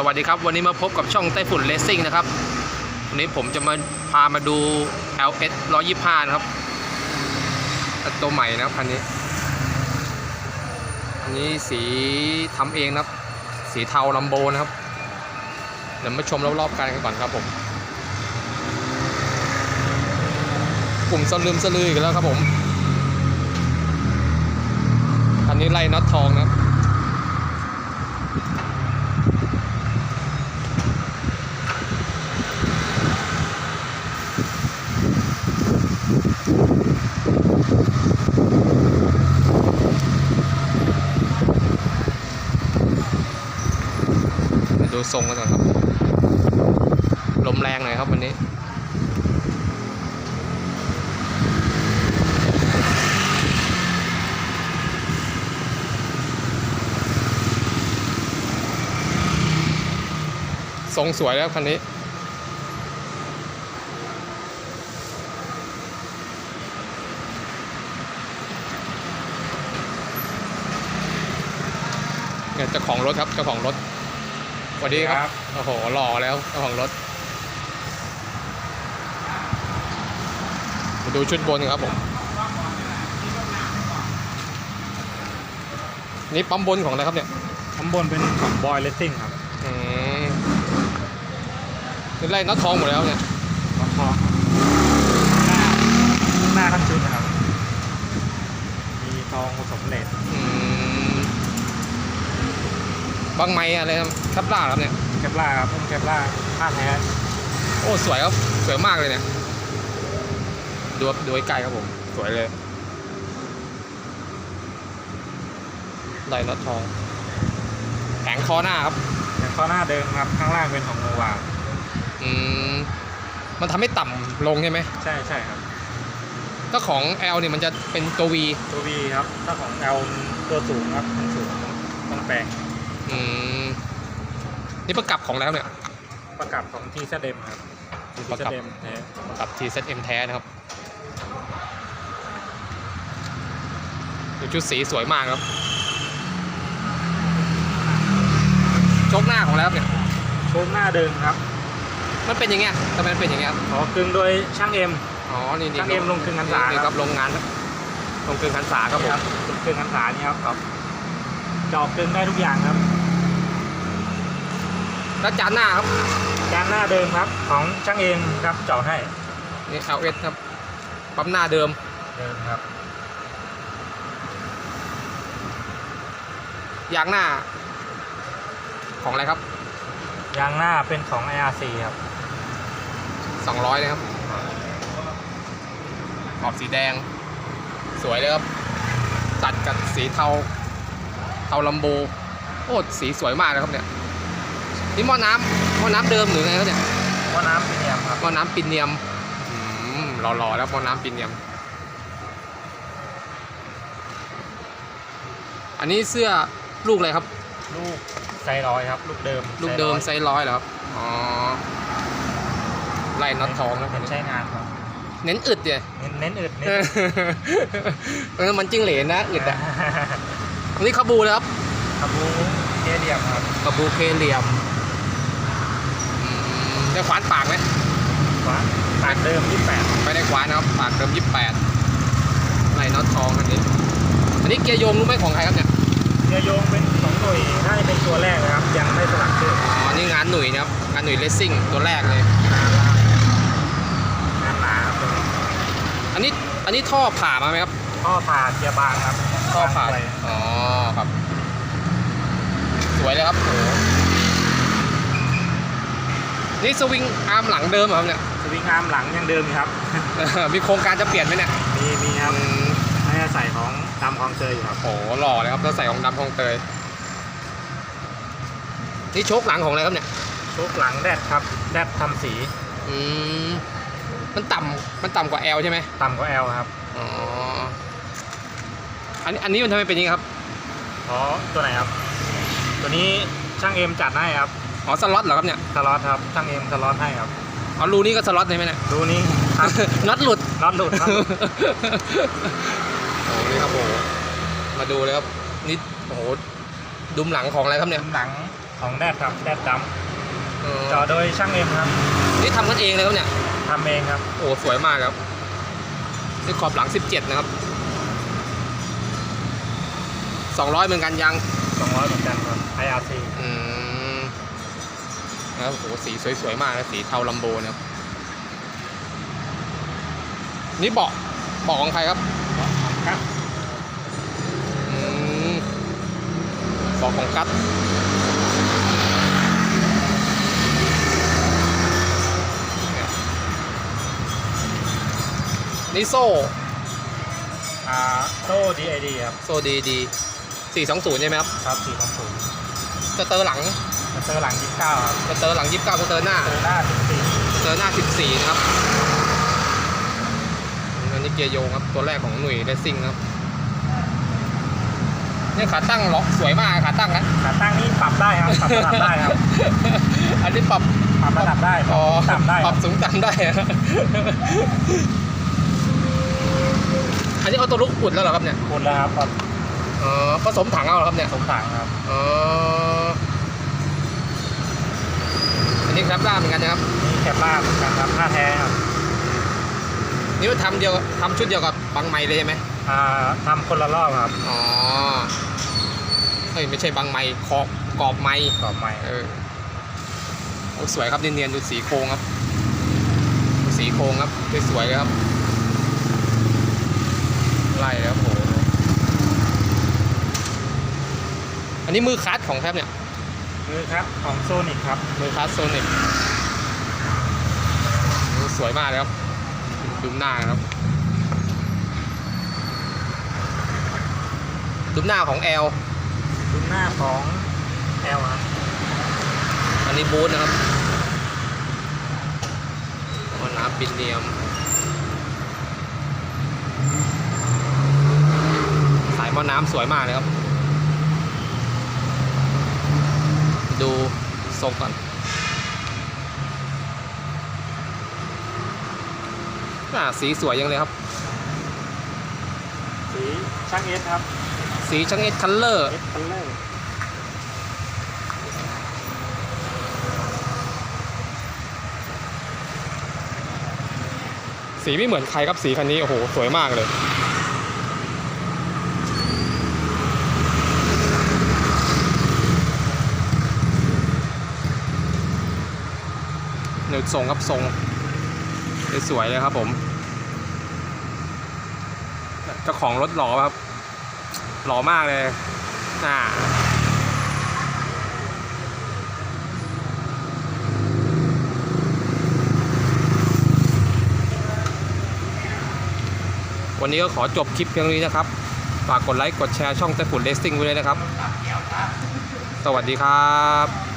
สวัสดีครับ วันนี้มาพบกับช่องไต้ฝุ่นเลสซิ่งนะครับ วันนี้ผมจะมาพามาดู LS 125 นะครับ ตัวใหม่นะครับคันนี้ อันนี้สีทำเองนะครับ สีเทาลัมโบนะครับ เดี๋ยวมาชมรอบๆกันก่อนครับผม กลุ่มสลืมสลือกันแล้วครับผม อันนี้ไล่น็อตทองนะครับ ทรงกันก่อนครับ ลมแรงหน่อยครับวันนี้ทรงสวยแล้วคันนี้ เนี่ยเจ้าของรถครับเจ้าของรถ สวัสดีครับ โอ้โห หล่อแล้วเจ้าของรถมาดูชุดบนครับผม นี่ปั๊มบนของอะไรครับเนี่ยข้างบนเป็นของบอยเลสซิ่งครับอืมนี่ไล่น็อตทองหมดแล้วเนี่ยแล้วก็หน้าหน้าทั้งชุดนะครับ มีทองผสมเลสอืม บางไม้อะไรครับทับล่าครับเนี่ยแคปล่าครับพุ่มแคปล่าผ้าแท้โอ้สวยครับสวยมากเลยเนี่ยดูครับดูใกล้ๆครับผม สวยเลยไล่น็อตทองแผงคอหน้าครับอย่างข้อหน้าเดิมครับข้างล่างเป็นของโนวาอืมมันทำให้ต่ำลงใช่ไหมใช่ใช่ครับถ้าของ L เนี่ยมันจะเป็นตัว V ตัววีครับ ถ้าของเอลตัวสูงครับมันสูงต้องแปลง อืมนี่ประกับของแล้วเนี่ย ประกับของทีซเดมครับทีประซกับ เดมแท้กับ TZM แท้นะครับดูชุดสีสวยมากครับโชกหน้าของแล้วเนี่ย โชว์หน้าเดิมครับมันเป็นอย่างเงี้ยทำไมมันเป็นอย่างเงี้ยครับขอกึ่งโดยช่างเอ็ม อ๋อ นี่นี่ช่างเอ็มลงกึ่งหันษานี่คครัรับบโรงงานครับลงกึ่งหันษาครับผม กึ่งหันษานี่ครับครับ จอบกึ่งได้ทุกอย่างครับ แล้วจานหน้าครับจานหน้าเดิมครับ ของช่างเองครับเจาะให้นี่ LS ครับปั๊มหน้าเดิมเดิมครับยางหน้า ของอะไรครับยางหน้าเป็นของ IRC ครับ200นะครับขอบสีแดง สวยเลยครับ ตัดกับสีเทา เทาลัมโบโอ้สีสวยมากเลยครับเนี่ย นี่หม้อน้ำหม้อน้ำเดิมหรือไงครับเนี่ยว่าน้ำเป็นยมครับหม้อน้ำปินเนียมอืมหล่อๆแล้วหม้อน้ำปินเนียม อันนี้เสื้อลูกอะไรครับ ลูกไซร้อยครับ ลูกเดิม ลูกเดิมไซไซส์ร้อยเหรอครับอ๋อไล่น็อตทองนะเห็นใช้งานครับเน้นอึดเนี่ยเน้นเน้นอึดเน้นเออมันจิ้งเหลนนะอึดอะอันนี้คาบูนะครับคาบูเกเดียมครับคาบูเคเหลี่ยมอืม ได้ขวานปากไหมขวาปากเดิม28ไม่ได้ขวานนะครับปากเดิมยี่สิบแปดไล่น็อตทองอันนี้ อันนี้เกียร์โยงรู้ไหมของใครครับเนี่ยเรือโยงเป็นของหน่วยน่าจะเป็นตัวแรกนะครับ ยังไม่สลักชื่ออ๋อนี่งานหนุ่ยนะครับงานหนุ่ยเลสซิ่งตัวแรกเลยงานละงานหนาครับตัวนี้อันนี้อันนี้ท่อผ่ามาไหมครับท่อผ่าเกียร์บางครับท่อผ่าบงเลยอ๋อครับ สวยเลยครับโอ้โห นี่สวิงอาร์มหลังเดิมเหรอครับเนี่ยสวิงอาร์มหลังยังเดิมอยู่ครับ มีโครงการจะเปลี่ยนไหมเนี่ยมีมีครับอืมน่าจะใส่ของดำของเจออยู่ครับโอ้โหหล่อเลยครับถ้าใส่ของดำของเตยนี่โชคหลังของอะไรครับเนี่ยชุกหลังแดดครับแดดทำสีอืมมันต่ำมันต่ำกว่า L ใช่ไหมต่ำกว่า L ครับอ๋ออันนี้อันนี้มันทำไมเป็นอย่างนี้ครับอ๋อตัวไหนครับ ตัวนี้ช่างเอ็มจัดให้ครับ อ๋อสล็อตเหรอครับเนี่ยสล็อตครับช่างเอ็มสล็อตให้ครับอ๋อรูนี้ก็สล็อตใช่ไหมเนี่ยดูนี้ครับน็อตหลุดน็อตหลุดครับโอ้โหนี่ครับโอ้โหมาดูเลยครับนี่โอ้โหดุมหลังของอะไรครับเนี่ยหลังของแดดครับแดดดเออำจอโดยช่างเอ็มครับนี่ทำกันเองเลยครับเนี่ย ทำเองครับโอ้สวยมากครับนี่ขอบหลัง 17 นะครับ 200 เหมือนกันยัง 200เหมือนกันครับ IRC อืม นะครับโอ้โหสีสวยๆมากนะสีเทาลัมโบนะครับนี่เบาะเบาะของใครครับครับอืมเบาะของกัตเนี่ยนี่โซ่อ่าโซ่ DID ครับ โซ่ดีดีสี่สองศูนย์ใช่ไหมครับ ครับ 420 สเตอร์หลังส เตอร์หลัง29ครับสเตอร์หลังยี่สิบเก้าสเตอร์หน้าสเตอร์หน้าสเตอร์หน้าสิบสี่นะครับอันนี้เกียร์โยงครับ ตัวแรกของหน่วยเรซซิ่งครับเนี่ยขาตั้งล็อกสวยมากขาตั้งนะ14ขาตั้งนี่ปรับได้ครับปรับระดับได้ครับอันนี้ปรับปรับระดับได้ปอ๋อรับต่ำได้ปครัรับบสูงต่ำได้อะอันนี้เอาตัวลุกอุดแล้วเหรอครับเนี่ยคุณแล้วครับปรับอ๋อผสมถังเอาเหรอครับเนี่ยสมถังครับอ๋ออั นนี้ครับล่าเหมือนกันนะครับนี่แคปล่าเหมือนกันครับผ้าแท้ครับนี่ว่าทำเดียวทำชุดเดียวกับบังไมเลยใช่ไหมอ่าทำคนละรอบครับอ๋อเฮ้ยไม่ใช่บังไมขอบกรอบไมกรอบใหม่เออโอ้สวยครับเนียนๆดูสีโครงครับดูสีโครงครับสวยๆเลยครับไล่แล้วโหอันนี้มือคัสของแคปเนี่ย คือครับของโซนิกครับมือคัสโซนิกสวยมากเลยครับดูหน้าครับดูหน้าของแอลรุ่นหน้าของ L ครับอันนี้บูธนะครับหม้อน้ำปินเนียม สายหม้อน้ำสวยมากเลยครับ ดูทรงก่อนอ่าสีสวยยังเลยครับ สีช่างเอสครับ สีช่างเอ็ดคัลเลอร์เอสคัลเลอร์สีไม่เหมือนใครครับสีคันนี้ โอ้โห สวยมากเลย เดี๋ยวทรงครับทรงสวยเลยครับผมเจ้าของรถหล่อครับหล่อมากเลยอ่าวันนี้ก็ขอจบคลิปเพียงนี้นะครับ ฝากกดไลค์ กดแชร์ช่องแต่ฝุ่นเลสซิ่งไว้เลยนะครับ สวัสดีครับ